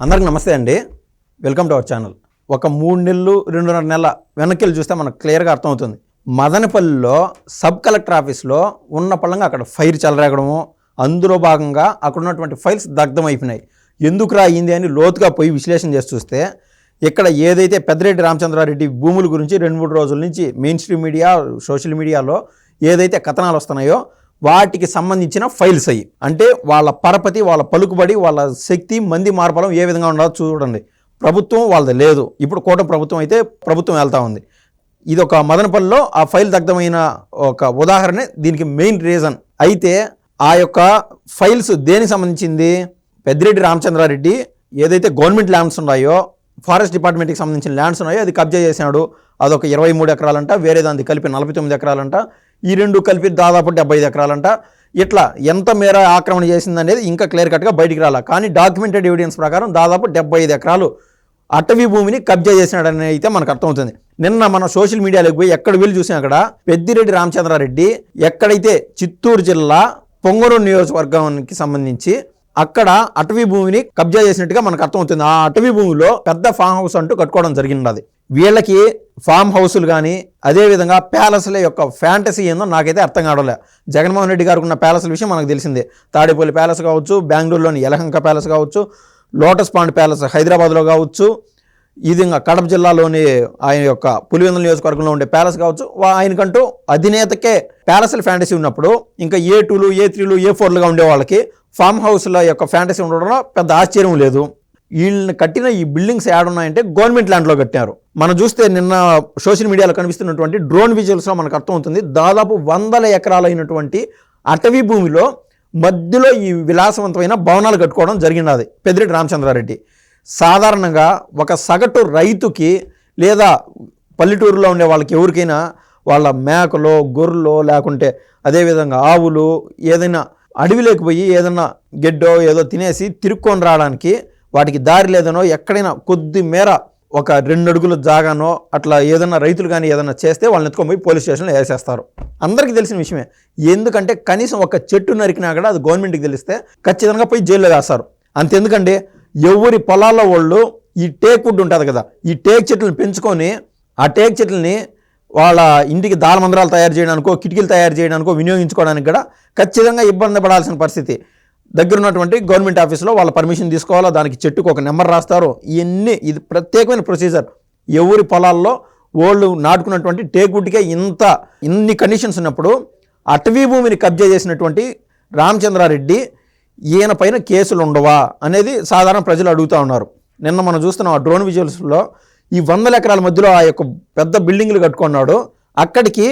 అందరికి నమస్తే అండి. వెల్కమ్ టు అవర్ ఛానల్ ఒక మూడు నెలలు రెండున్నర నెలల వెనక్కి వెళ్ళి చూస్తే మనకు క్లియర్గా అర్థమవుతుంది. మదనపల్లిలో సబ్ కలెక్టర్ ఆఫీస్లో ఉన్న పళ్ళంగా అక్కడ ఫైర్ చెలరేగడము అందులో భాగంగా అక్కడ ఉన్నటువంటి ఫైల్స్ దగ్ధం అయిపోయినాయి ఎందుకురా అయింది అని లోతుగా పోయి విశ్లేషణ చేసి చూస్తే ఇక్కడ ఏదైతే పెద్దిరెడ్డి రామచంద్రారెడ్డి భూముల గురించి రెండు మూడు రోజుల నుంచి మెయిన్ స్ట్రీమ్ మీడియా సోషల్ మీడియాలో ఏదైతే కథనాలు వస్తున్నాయో వాటికి సంబంధించిన ఫైల్స్ అయ్యి అంటే వాళ్ళ పరపతి వాళ్ళ పలుకుబడి వాళ్ళ శక్తి మంది మార్పలం ఏ విధంగా ఉండాలో చూడండి. ప్రభుత్వం వాళ్ళది లేదు. ఇప్పుడు కోట ప్రభుత్వం అయితే ప్రభుత్వం వెళ్తా ఉంది. ఇది ఒక మదనపల్లిలో ఆ ఫైల్ దగ్ధమైన ఒక ఉదాహరణ దీనికి మెయిన్ రీజన్. అయితే ఆ యొక్క ఫైల్స్ దేనికి సంబంధించింది? పెద్దిరెడ్డి రామచంద్రారెడ్డి ఏదైతే గవర్నమెంట్ ల్యాండ్స్ ఉన్నాయో ఫారెస్ట్ డిపార్ట్మెంట్కి సంబంధించిన ల్యాండ్స్ ఉన్నాయో అది కబ్జా చేసినాడు అదొక ఇరవై మూడు ఎకరాలంట వేరే దానికి కలిపి నలభై తొమ్మిది ఎకరాలంట. ఈ రెండు కలిపి దాదాపు డెబ్బై ఐదు ఎకరాలంట. ఇట్లా ఎంత మేర ఆక్రమణ చేసింది అనేది ఇంకా క్లియర్ కట్గా బయటికి రాలా. కానీ డాక్యుమెంటెడ్ ఎవిడెన్స్ ప్రకారం దాదాపు డెబ్బై ఐదు ఎకరాలు అటవీ భూమిని కబ్జా చేసినాడని అయితే మనకు అర్థమవుతుంది. నిన్న మన సోషల్ మీడియాలోకి పోయి ఎక్కడ వెళ్ళి చూసాం అక్కడ పెద్దిరెడ్డి రామచంద్రారెడ్డి ఎక్కడైతే చిత్తూరు జిల్లా పొంగనూరు నియోజకవర్గానికి సంబంధించి అక్కడ అటవీ భూమిని కబ్జా చేసినట్టుగా మనకు అర్థమవుతుంది. ఆ అటవీ భూమిలో పెద్ద ఫామ్ హౌస్ అంటూ కట్టుకోవడం జరిగినది వీళ్ళకి ఫామ్ హౌసులు కానీ అదేవిధంగా ప్యాలెస్ల యొక్క ఫ్యాంటసీ ఏందో నాకైతే అర్థం కావడలే. జగన్మోహన్ రెడ్డి గారికి ఉన్న ప్యాలెస్ల విషయం మనకు తెలిసిందే. తాడేపల్లి ప్యాలెస్ కావచ్చు బెంగళూరులోని యలహంక ప్యాలెస్ కావచ్చు లోటస్ పాండ్ ప్యాలెస్ హైదరాబాద్లో కావచ్చు ఇది ఇంకా కడప జిల్లాలోని ఆయన యొక్క పులివెందుల నియోజకవర్గంలో ఉండే ప్యాలెస్ కావచ్చు ఆయనకంటూ అధినేతకే ప్యాలెస్ల ఫ్యాంటసీ ఉన్నప్పుడు ఇంకా ఏ టూలు ఏ త్రీలు ఏ ఫోర్లుగా ఉండే వాళ్ళకి ఫామ్ హౌస్ల యొక్క ఫ్యాంటసీ ఉండడంలో పెద్ద ఆశ్చర్యం లేదు. వీళ్ళని కట్టిన ఈ బిల్డింగ్స్ ఏడున్నాయంటే గవర్నమెంట్ ల్యాండ్లో కట్టారు. మనం చూస్తే నిన్న సోషల్ మీడియాలో కనిపిస్తున్నటువంటి డ్రోన్ విజువల్స్లో మనకు అర్థమవుతుంది దాదాపు వందల ఎకరాలైనటువంటి అటవీ భూమిలో మధ్యలో ఈ విలాసవంతమైన భవనాలు కట్టుకోవడం జరిగినది. పెద్దిరెడ్డి రామచంద్రారెడ్డి. సాధారణంగా ఒక సగటు రైతుకి లేదా పల్లెటూరులో ఉండే వాళ్ళకి ఎవరికైనా వాళ్ళ మేకలో గొర్రెలో లేకుంటే అదేవిధంగా ఆవులు ఏదైనా అడవిలోకి పోయి ఏదైనా గెడ్డో ఏదో తినేసి తిరుక్కొని రావడానికి వాటికి దారి లేదనో ఎక్కడైనా కొద్ది మేర ఒక రెండు అడుగుల జాగానో అట్లా ఏదైనా రైతులు కానీ ఏదైనా చేస్తే వాళ్ళని ఎత్తుకొని పోయి పోలీస్ స్టేషన్లో వేసేస్తారు. అందరికీ తెలిసిన విషయమే. ఎందుకంటే కనీసం ఒక చెట్టు నరికినా కూడా అది గవర్నమెంట్కి తెలిస్తే ఖచ్చితంగా పోయి జైల్లో వేస్తారు. అంతెందుకండి? ఎవరి పొలాల్లో వాళ్ళు ఈ టేక్ వుడ్ ఉంటుంది కదా ఈ టేక్ చెట్లను పెంచుకొని ఆ టేక్ చెట్లని వాళ్ళ ఇంటికి దాలమందరాలు తయారు చేయడానికో కిటికీలు తయారు చేయడానికో వినియోగించుకోవడానికి కూడా ఖచ్చితంగా ఇబ్బంది పడాల్సిన పరిస్థితి. దగ్గర ఉన్నటువంటి గవర్నమెంట్ ఆఫీస్లో వాళ్ళ పర్మిషన్ తీసుకోవాలా దానికి చెట్టుకు ఒక నెంబర్ రాస్తారు ఇవన్నీ ఇది ప్రత్యేకమైన ప్రొసీజర్. ఎవరి పొలాల్లో వాళ్ళు నాటుకున్నటువంటి టేకుడ్కే ఇంత ఇన్ని కండిషన్స్ ఉన్నప్పుడు అటవీ భూమిని కబ్జా చేసినటువంటి రామచంద్రారెడ్డి ఈయన పైన కేసులు ఉండవా అనేది సాధారణ ప్రజలు అడుగుతూ ఉన్నారు. నిన్న మనం చూస్తున్నాం ఆ డ్రోన్ విజువల్స్లో ఈ వందల ఎకరాల మధ్యలో ఆ యొక్క పెద్ద బిల్డింగ్లు కట్టుకున్నాడు. అక్కడికి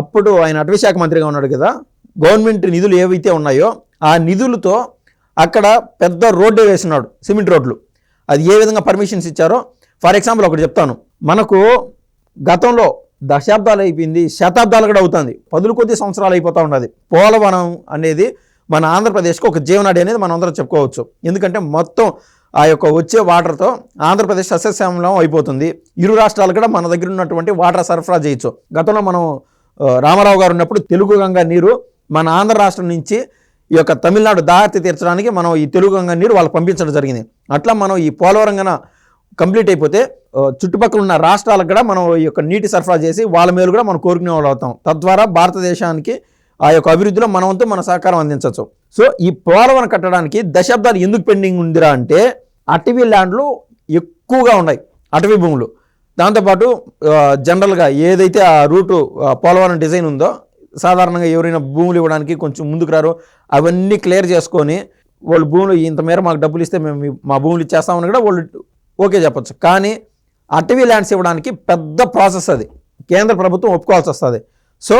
అప్పుడు ఆయన అటవీశాఖ మంత్రిగా ఉన్నాడు కదా గవర్నమెంట్ నిధులు ఏవైతే ఉన్నాయో ఆ నిధులతో అక్కడ పెద్ద రోడ్డు వేసినాడు సిమెంట్ రోడ్లు. అది ఏ విధంగా పర్మిషన్స్ ఇచ్చారో ఫర్ ఎగ్జాంపుల్ ఒకటి చెప్తాను. మనకు గతంలో దశాబ్దాలు అయిపోయింది శతాబ్దాలు కూడా అవుతుంది పదులు కొద్ది సంవత్సరాలు అయిపోతూ ఉన్నది. పోలవనం అనేది మన ఆంధ్రప్రదేశ్కి ఒక జీవనాడి అనేది మనం అందరం చెప్పుకోవచ్చు. ఎందుకంటే మొత్తం ఆ యొక్క వచ్చే వాటర్తో ఆంధ్రప్రదేశ్ సస్యశ్యామలం అయిపోతుంది. ఇరు రాష్ట్రాలు కూడా మన దగ్గర ఉన్నటువంటి వాటర్ సరఫరా చేయొచ్చు. గతంలో మనం రామారావు గారు ఉన్నప్పుడు తెలుగు గంగా నీరు మన ఆంధ్ర రాష్ట్రం నుంచి ఈ యొక్క తమిళనాడు దాహర్తి తీర్చడానికి మనం ఈ తెలుగు గంగా నీరు వాళ్ళకి పంపించడం జరిగింది. అట్లా మనం ఈ పోలవరంగన కంప్లీట్ అయిపోతే చుట్టుపక్కల ఉన్న రాష్ట్రాలకు కూడా మనం ఈ యొక్క నీటి సరఫరా చేసి వాళ్ళ మేలు కూడా మనం కోరుకునే వాళ్ళు అవుతాం. తద్వారా భారతదేశానికి ఆ యొక్క అభివృద్ధిలో మనవంతు మన సహకారం అందించవచ్చు. సో ఈ పోలవరం కట్టడానికి దశాబ్దాలు ఎందుకు పెండింగ్ ఉందిరా అంటే అటవీ ల్యాండ్లు ఎక్కువగా ఉన్నాయి అటవీ భూములు. దాంతోపాటు జనరల్గా ఏదైతే ఆ రూటు పోలవరం డిజైన్ ఉందో సాధారణంగా ఎవరైనా భూములు ఇవ్వడానికి కొంచెం ముందుకు రారు అవన్నీ క్లియర్ చేసుకొని వాళ్ళు భూములు ఇంత మేర మాకు డబ్బులు ఇస్తే మేము మా భూములు ఇచ్చేస్తామని కూడా వాళ్ళు ఓకే చెప్పచ్చు. కానీ అటవీ ల్యాండ్స్ ఇవ్వడానికి పెద్ద ప్రాసెస్ అది. కేంద్ర ప్రభుత్వం ఒప్పుకోవాల్సి వస్తుంది. సో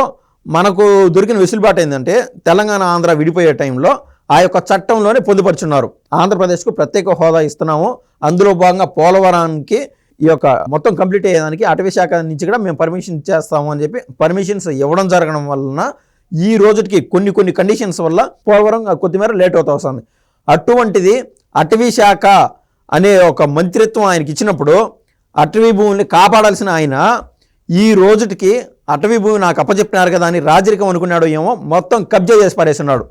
మనకు దొరికిన వెసులుబాటు ఏంటంటే తెలంగాణ ఆంధ్ర విడిపోయే టైంలో ఆ యొక్క చట్టంలోనే పొందుపరుచున్నారు. ఆంధ్రప్రదేశ్కు ప్రత్యేక హోదా ఇస్తున్నాము. అందులో భాగంగా పోలవరానికి ఈ యొక్క మొత్తం కంప్లీట్ అయ్యేదానికి అటవీ శాఖ నుంచి కూడా మేము పర్మిషన్ ఇచ్చేస్తాము అని చెప్పి పర్మిషన్స్ ఇవ్వడం జరగడం వలన ఈ రోజుకి కొన్ని కొన్ని కండిషన్స్ వల్ల పోలవరం కొద్దిమేర లేట్ అవుతా వస్తుంది. అటువంటిది అటవీ శాఖ అనే ఒక మంత్రిత్వం ఆయనకి ఇచ్చినప్పుడు అటవీ భూమిని కాపాడాల్సిన ఆయన ఈ రోజుటికి అటవీ భూమి నాకు అప్పచెప్పినారు కదా అని రాజరికం అనుకున్నాడు ఏమో మొత్తం కబ్జా చేసి పారేస్తున్నాడు.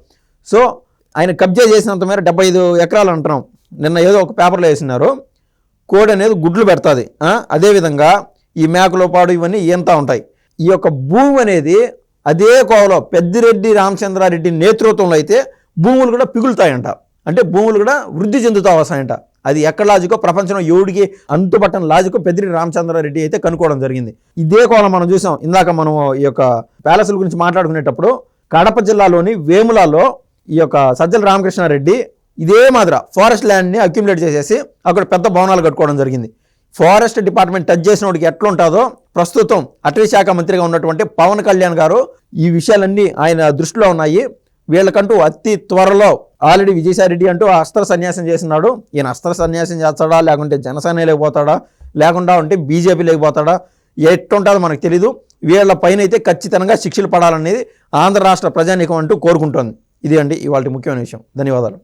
సో ఆయన కబ్జా చేసినంత మేర డెబ్బై ఐదు ఎకరాలు అంటున్నాం. నిన్న ఏదో ఒక పేపర్లో వేసినారు. కోడి అనేది గుడ్లు పెడుతుంది. అదేవిధంగా ఈ మేకలో పాడు ఇవన్నీ ఈంతా ఉంటాయి. ఈ యొక్క భూమి అనేది అదే కోవలో పెద్దిరెడ్డి రామచంద్రారెడ్డి నేతృత్వంలో అయితే భూములు కూడా పిగులుతాయంట. అంటే భూములు కూడా వృద్ధి చెందుతా వస్తాయంట. అది ఎక్కడ లాజికో ప్రపంచంలో ఎవడికి అంతుపట్టని లాజికో పెద్దిరి రామచంద్రారెడ్డి అయితే కనుక్కోవడం జరిగింది. ఇదే కోణం మనం చూసాం. ఇందాక మనం ఈ యొక్క ప్యాలెస్ల గురించి మాట్లాడుకునేటప్పుడు కడప జిల్లాలోని వేములలో ఈ యొక్క సజ్జల రామకృష్ణారెడ్డి ఇదే మాదిర ఫారెస్ట్ ల్యాండ్ని అక్యుములేట్ చేసేసి అక్కడ పెద్ద భవనాలు కట్టుకోవడం జరిగింది. ఫారెస్ట్ డిపార్ట్మెంట్ టచ్ చేసిన వాడికి ఎట్లా ఉంటుందో ప్రస్తుతం అటవీ శాఖ మంత్రిగా ఉన్నటువంటి పవన్ కళ్యాణ్ గారు ఈ విషయాలన్నీ ఆయన దృష్టిలో ఉన్నాయి. వీళ్ళకంటూ అతి త్వరలో ఆల్రెడీ విజయసాయిరెడ్డి అంటూ అస్త్ర సన్యాసం చేసినాడు. ఈయన అస్త్ర సన్యాసం చేస్తాడా? లేకుంటే జనసేన లేకపోతాడా? లేకుండా ఉంటే బీజేపీ లేకపోతాడా? ఎట్టుంటుందో మనకు తెలీదు. వీళ్ళ పైన అయితే ఖచ్చితంగా శిక్షలు పడాలనేది ఆంధ్ర రాష్ట్ర ప్రజానీకం అంటూ కోరుకుంటోంది. ఇది అండి ఇవాళ ముఖ్యమైన విషయం. ధన్యవాదాలు.